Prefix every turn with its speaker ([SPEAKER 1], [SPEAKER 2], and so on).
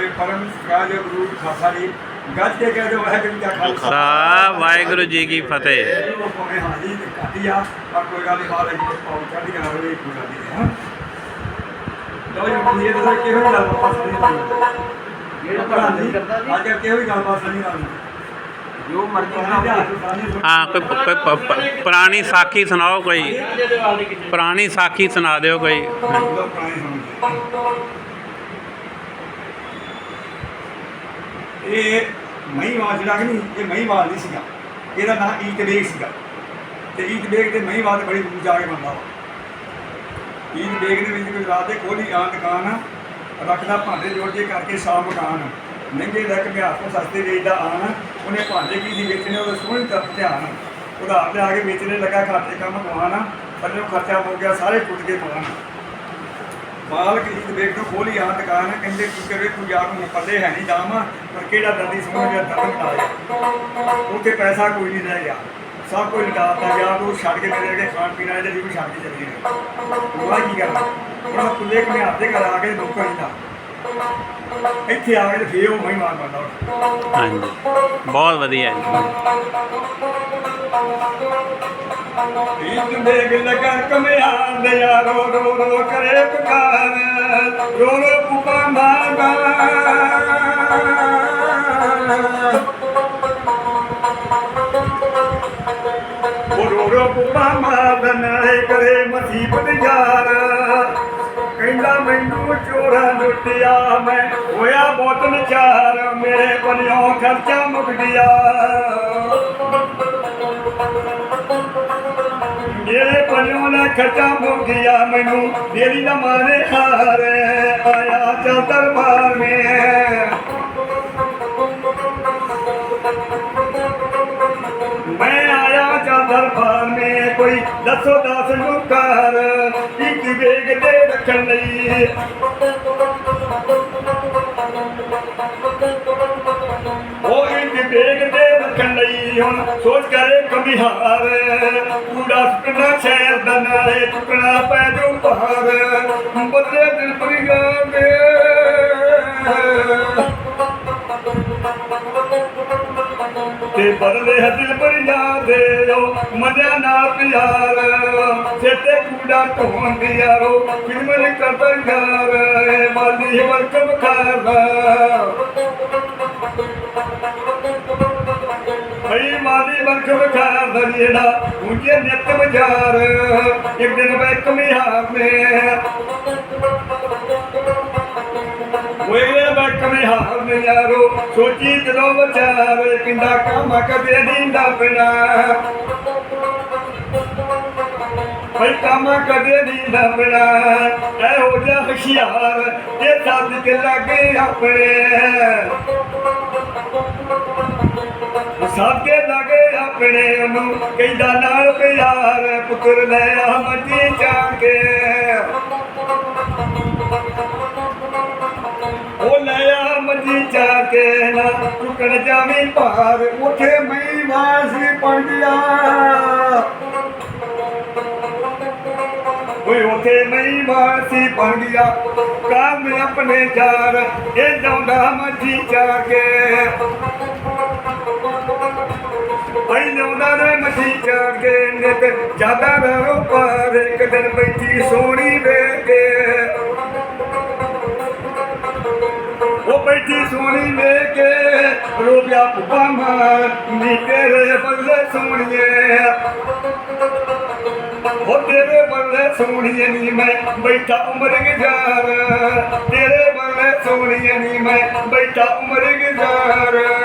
[SPEAKER 1] ਪਿਆਰੇ ਪਰਮ ਸਤਿਕਾਰਯੋਗ ਗੁਰੂ ਖਾਲਸਾ ਜੀ ਗੱਜ ਕੇ ਕਹਿ ਦਿਓ ਵਾਹਿਗੁਰੂ ਜੀ ਕਾ ਖਾਲਸਾ।
[SPEAKER 2] ਵਾਹਿਗੁਰੂ ਜੀ ਕੀ ਫਤਿਹ।
[SPEAKER 1] ਭਾਵੇਂ ਹਾਜੀ ਤੇ ਘਾਟੀ ਆ ਪਰ ਕੋਈ ਗੱਲ ਨਹੀਂ ਮਹਾਰਾਜ ਜੀ ਪਾਉ ਚੜ੍ਹਦੀ ਕਲਾ ਹੋਵੇ ਕੋਈ ਗੱਲ ਨਹੀਂ ਹਾਂ। ਲਓ ਜੀ ਹੁਣ ਇਹ ਦੱਸੋ ਕਿਹੋ ਜਿਹੀ ਗੱਲਬਾਤ ਸੁਣੀ ਤੁਹਾਨੂੰ ਅੱਜ ਕੱਲ੍ਹ ਕਿਹੋ ਜਿਹੀ ਗੱਲਬਾਤ ਸੁਣੀ ਤੁਹਾਨੂੰ
[SPEAKER 3] ਜੋ ਮਰਜ਼ੀ ਸੁਣਾਓ।
[SPEAKER 2] ਹਾਂ ਕੋਈ ਪ- ਕੋਈ ਪ- ਪ- ਪੁਰਾਣੀ ਸਾਖੀ ਸੁਣਾਓ ਕੋਈ। ਪੁਰਾਣੀ ਸਾਖੀ ਸੁਣਾ ਦਿਓ ਕੋਈ
[SPEAKER 1] ਲਓ ਪੁਰਾਣੀ ਸਮਝ ਇਹ ਮਹੀਵਾਲ ਜਿਹੜਾ ਕਿ ਨਹੀਂ, ਇਹ ਮਹੀਵਾਲ ਨਹੀਂ ਸੀਗਾ। ਇਹਦਾ ਨਾਮ ਈਤਬੇਗ ਸੀਗਾ। ਤੇ ਈਤਬੇਗ ਤੇ ਮਹੀਵਾਲ ਤੇ ਬੜੀ ਦੂਰ ਜਾ ਕੇ ਬੰਦਾ ਵਾ। ਈਤਬੇਗ ਦੇ ਵਿੱਚ ਗੁਜਰਾਤ ਦੇ ਕੋਲੀ ਆਂ ਦੁਕਾਨ ਰੱਖਦਾ ਭਾਂਡੇ ਜੋੜ ਕੇ ਕਰਕੇ ਸਾਫ਼ ਮਕਾਨ। ਮਹਿੰਗੇ ਲੱਕ ਬਿਹਾਰ ਤੋਂ ਸਸਤੇ ਵੇਚਦਾ ਆਣ ਉਹਨੇ ਭਾਂਡੇ ਕੀ ਸੀ ਵੇਚਣੇ, ਉਹਦਾ ਸੋਹਣੀ ਤਰਫ ਧਿਆਨ। ਉਧਾਰ ਲਿਆ ਕੇ ਵੇਚਣੇ, ਲੱਗਾ ਖਾਤੇ ਕੰਮ ਕਮਾਣਾ ਉਹ ਖਰਚਾ ਹੋ ਗਿਆ, ਸਾਰੇ ਟੁੱਟ ਕੇ ਪਾਣ ਮਾਲਕ ਜੀ ਦੇਖ ਤੋਂ ਖੋਲੀ ਆ ਦੁਕਾਨ ਕਹਿੰਦੇ ਕੀ ਕਰੇ ਕੋਈ ਨੂੰ ਪੱਲੇ ਹੈ ਨਹੀਂ, ਦਾਮ ਪਰ ਕਿਹੜਾ ਦਰਦੀ ਸਮਝ ਗਿਆ ਦਰਦ ਕਟਾ ਉੱਥੇ ਪੈਸਾ ਕੋਈ ਨਹੀਂ ਰਹਿ ਗਿਆ। ਸਭ ਕੁਝ ਲਟਾਤਾ ਗਿਆ, ਉਹ ਛੱਡ ਕੇ ਮੇਰੇ ਅੱਗੇ ਖਾਣ ਪੀਣ ਵਾਲੇ ਜਿਹੜੀ ਵੀ ਛੱਡ ਕੇ ਚਲੇ ਗਏ। ਉਹ ਕੀ ਕਰਨਾ? ਉਹਨਾਂ ਕੁੱਲੇ ਕਮੇ ਹੱਥੇ ਘਰ ਆ ਕੇ ਨੌਕਰ ਹੀ ਦਾ ਇੱਥੇ ਆ ਕੇ ਫੇਰ ਉਹ ਮਹਿਮਾਨ ਬਣਦਾ।
[SPEAKER 2] ਹਾਂਜੀ। ਬਹੁਤ ਵਧੀਆ ਜੀ।
[SPEAKER 1] ਇੱਕ ਦੇਗ ਲਗਾ ਕਮਿਆ ਦੇ ਯਾਰੋ ਰੋ ਰੋ ਕਰੇ ਪੁਕਾਰ, ਰੋ ਰੋ ਪੁਪਾ ਮਾਗਾ ਰੋ ਰੋ ਪੁਪਾ ਮਾਗਾ ਨਾਲੇ ਕਰੇ ਮਸੀਬਤ ਯਾਰ ਕਹਿੰਦਾ ਮੈਨੂੰ ਚੋਰਾ ਲੁੱਟਿਆ, ਮੈਂ ਹੋਇਆ ਬਹੁਤ ਨਚਾਰ, ਮੇਰੇ ਕੋਲੋਂ ਖਰਚਾ ਮੁੱਕ ਗਿਆ ਕੋਲੋਂ ਨਾ ਖਰਚਾ ਮੁੱਕ ਗਿਆ ਮੈਨੂੰ ਮੇਰੀ ਨਾ ਮਾਰੇ ਹਾਰ ਆਇਆ, ਚਲ ਦਰਬਾਰ ਮੇ ਮੈਂ ਆਇਆ, ਚਲ ਦਰਬਾਰ ਮੇ ਕੋਈ ਦੱਸੋ ਦੱਸ ਨੂੰ ਕਰ ਇੱਕ ਵੇਗ ਦੇ ਰੱਖਣ ਲਈ। ਉਹ ਇੱਕ ਵੇਗ ਦੇ ਰੱਖਣ ਲਈ ਹੁਣ ਸੋਚ ਕਰੇ ਕਮਿਹਾਰ ਪੂਰਾ ਸੁਪਨਾ ਸ਼ਹਿਰ ਦਾ ਨਾਲੇ ਚੁੱਕਣਾ ਪੈ ਜੋ ਪਹਾੜ ਬਦਲੇ ਦਿਲ ਪਰਿਗਾ ਦੇ। ਤੇ ਬਦਲੇ ਹੈ ਦਿਲ ਪਰਿਗਾ ਦੇ ਉਹ ਮਨਿਆ ਨਾਲ ਪਿਆਰ। ਸੇਤੇ ਕੂੜਾ ਢੋਣ ਦੀ ਯਾਰੋ ਫਿਲਮਨ ਕਰਦਾ ਯਾਰ। ਮਾਲੀ ਵਰਕਮ ਖਾਦਾ ਭਈ ਮਾਲੀ ਵਰਖ ਵਿਖਾਰ ਦਾ ਜਿਹੜਾ ਨਿਤ ਬਾਜ਼ਾਰ ਇੱਕ ਦਿਨ ਮੈਂ ਕਮਿਹਾਰ ਨੇ ਹੋਏ ਮੈਂ ਕਮਿਹਾਰ ਨੇ ਯਾਰੋ, ਸੋਚੀ ਜਦੋਂ ਵਿਚਾਰ ਕਿੰਦਾ ਕੰਮ ਕਦੇ ਦੀਂਦਾ ਪਿਣਾ ਭਈ ਕੰਮ ਕਦੇ ਦੀਂਦਾ ਪਿਣਾ ਇਹੋ ਜਿਹਾ ਹੁਸ਼ਿਆਰ ਇਹ ਸੱਜ ਕੇ ਲੱਗੇ ਆਪਣੇ। ਸਾਕੇ ਲਾਗੇ ਆਪਣੇ ਉਹਨੂੰ ਕਹਿੰਦਾ, ਨਾਲ ਪਿਆਰ ਪੁੱਤਰ ਲੈ ਆ ਮੱਜੀ ਚਾਹ ਕੇ ਉਹ ਲੈ ਆ ਮੱਜੀ ਚਾਹ ਕੇ ਨਾ ਚੁੱਕਣ ਜਾਵੀਂ ਭਾਰ। ਉਥੇ ਮਈ ਵਾਸੀ ਪੜ ਓਏ, ਉਥੇ ਮਈ ਵਾਸੀ ਬਣ ਗਿਆ। ਕੰਮ ਆਪਣੇ ਯਾਰ ਇਹ ਜਾਉਂਦਾ ਮੱਜੀ ਚਾਹ ਕੇ। ਲਿਆਉਂਦਾ ਨੇ ਮੱਛੀ ਚਾਰ ਕੇ ਨਿਤ ਜ਼ਿਆਦਾ ਰੋ ਪਰ ਇੱਕ ਦਿਨ ਬੈਠੀ ਸੋਹਣੀ ਵੇਖ ਉਹ ਬੈਠੀ ਸੋਹਣੀ ਵੇਖ ਕੇ ਪੁੱਪਾ ਮਾਰ ਨੀ ਤੇਰੇ ਬੱਲੇ ਸੋਹਣੀਏ ਉਹ ਤੇਰੇ ਬੱਲੇ ਸੋਹਣੀਏ ਨੀ, ਮੈਂ ਬੈਠਾ ਉਮਰ ਗੁਜ਼ਾਰ ਤੇਰੇ ਬੱਲੇ ਸੋਹਣੀਏ ਨੀ, ਮੈਂ ਬੈਠਾ ਉਮਰ ਗੁਜ਼ਾਰ